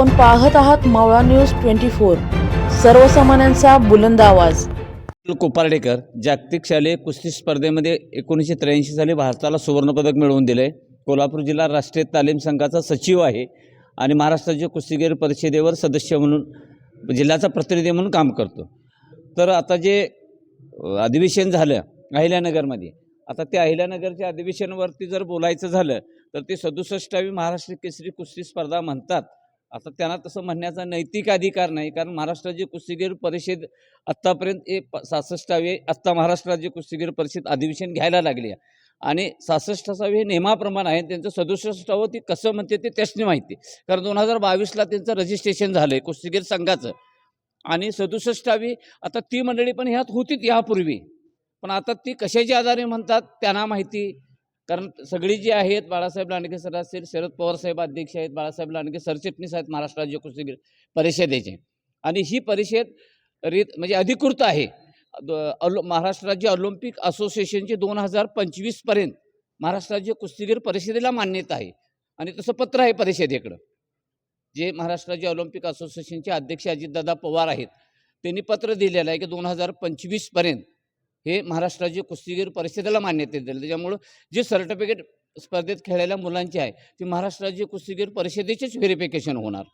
आपण पाहत आहात मावळा न्यूज ट्वेंटी फोर. सर्वसामान्यांचा बुलंद आवाज. कोपार्डेकर जागतिक शालेय कुस्ती स्पर्धेमध्ये एकोणीसशे त्र्याऐंशी साली भारताला सुवर्णपदक मिळवून दिले कोल्हापूर जिल्हा राष्ट्रीय तालीम संघाचा सचिव आहे आणि महाराष्ट्राच्या कुस्तीगीर परिषदेवर सदस्य म्हणून जिल्ह्याचा प्रतिनिधी म्हणून काम करतो. तर आता जे अधिवेशन झालं अहिल्यानगरमध्ये आता त्या अहिल्यानगरच्या अधिवेशनवरती जर बोलायचं झालं तर ते सदुसष्टावी महाराष्ट्र केसरी कुस्ती स्पर्धा म्हणतात. आता त्यांना तसं म्हणण्याचा नैतिक अधिकार नाही कारण महाराष्ट्र राज्य कुस्तीगीर परिषद आत्तापर्यंत हे सासष्टावे आत्ता महाराष्ट्र राज्य कुस्तीगीर परिषद अधिवेशन घ्यायला लागली आहे. आणि सहासष्टावे हे नियमाप्रमाणे आहे त्यांचं सदुसष्टावं ती कसं म्हणते ते त्याचनी माहिती कारण दोन हजार बावीसला त्यांचं रजिस्ट्रेशन झालं आहे कुस्तीगीर संघाचं. आणि सदुसष्टावी आता ती मंडळी पण ह्यात होतीत यापूर्वी. पण आता ती कशाच्या आधारे म्हणतात त्यांना माहिती कारण सगळी जी आहेत बाळासाहेब लांडगे सर असतील शरद पवार साहेब अध्यक्ष आहेत बाळासाहेब लांडगे सरचिटणीस आहेत महाराष्ट्र राज्य कुस्तीगीर परिषदेचे. आणि ही परिषद रीत म्हणजे अधिकृत आहे. द- अलो महाराष्ट्र राज्य ऑलिम्पिक असोसिएशनची दोन हजार पंचवीसपर्यंत महाराष्ट्र राज्य कुस्तीगीर परिषदेला मान्यता आहे. आणि तसं पत्र आहे परिषदेकडं जे महाराष्ट्र राज्य ऑलिम्पिक असोसिएशनचे अध्यक्ष अजितदादा पवार आहेत त्यांनी पत्र दिलेलं आहे की दोन हजार पंचवीसपर्यंत हे महाराष्ट्र राज्य कुस्तीगीर परिषदेला मान्यता दिली. त्याच्यामुळं जे सर्टिफिकेट स्पर्धेत खेळलेल्या मुलांचे आहे ते महाराष्ट्र राज्य कुस्तीगीर परिषदेचेच व्हेरिफिकेशन होणार.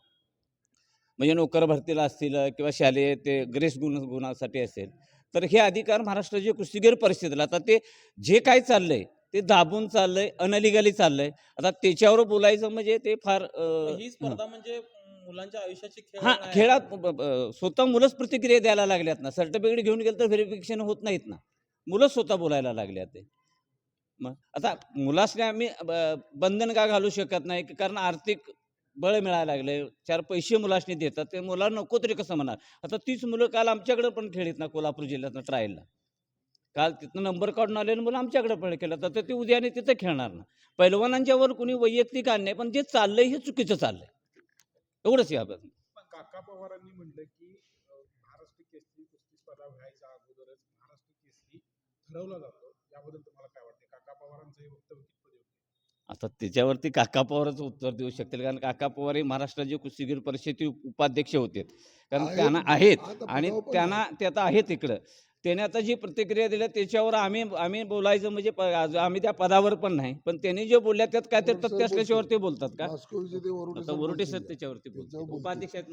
म्हणजे नोकर भरतीला असतील किंवा शालेय ते ग्रेस गुण गुणासाठी असेल तर हे अधिकार महाराष्ट्र राज्य कुस्तीगीर परिषदेला. आता ते जे काय चाललंय ते दाबून चाललंय अनलिगली चाललंय. आता त्याच्यावर बोलायचं म्हणजे ते फार ही स्पर्धा म्हणजे मुलांच्या आयुष्याची हा. खेळात स्वतः मुलंच प्रतिक्रिया द्यायला लागल्यात ना. सर्टिफिकेट घेऊन गेलं तर व्हेरिफिकेशन होत नाहीत ना. मुलं स्वतः बोलायला लागल्यात ते. मग आता मुलासने आम्ही बंधन का घालू शकत नाही? की कारण आर्थिक बळ मिळायला लागले. चार पैसे मुलासने देतात. ते मुलांना नको तरी कसं म्हणणार आता तीच मुलं काल आमच्याकडे पण खेळीत ना कोल्हापूर जिल्ह्यातनं ट्रायलला काल तिथनं नंबर काढून आले आणि मुलं आमच्याकडे पण केलं तर ते उद्या आणि तिथं खेळणार ना. पैलवानांच्यावर कुणी वैयक्तिक अन्याय पण जे चाललंय हे चुकीचं चाललंय. एवढंच पण काका पवारांनी म्हटलं की अ, महाराष्ट्र केसरी कुस्ती स्पर्धा व्हायच्या अगोदरच महाराष्ट्र केसरी ठरवला जातो. याबद्दल तुम्हाला काय वाटते काका पवारांचं हे वक्तव्य कितपत योग्य आहे? आता त्याच्यावरती काका पवारच उत्तर देऊ शकतील कारण काका पवार हे महाराष्ट्र राज्य कुस्तीगीर परिषदेचे उपाध्यक्ष होते. कारण आहेत, त्यांना आहेत आता आणि पण त्यांना ते आता आहेत इकडं. त्याने आता जी प्रतिक्रिया दिल्या त्याच्यावर आम्ही आम्ही बोलायचं म्हणजे आम्ही त्या पदावर पण नाही. पण त्यांनी जे बोलल्या त्यात काय ते वरुड सर तथ्य असल्याशिवार बोलतील. ते बोलतात. का वरुटे बोलतात. उपाध्यक्ष आहेत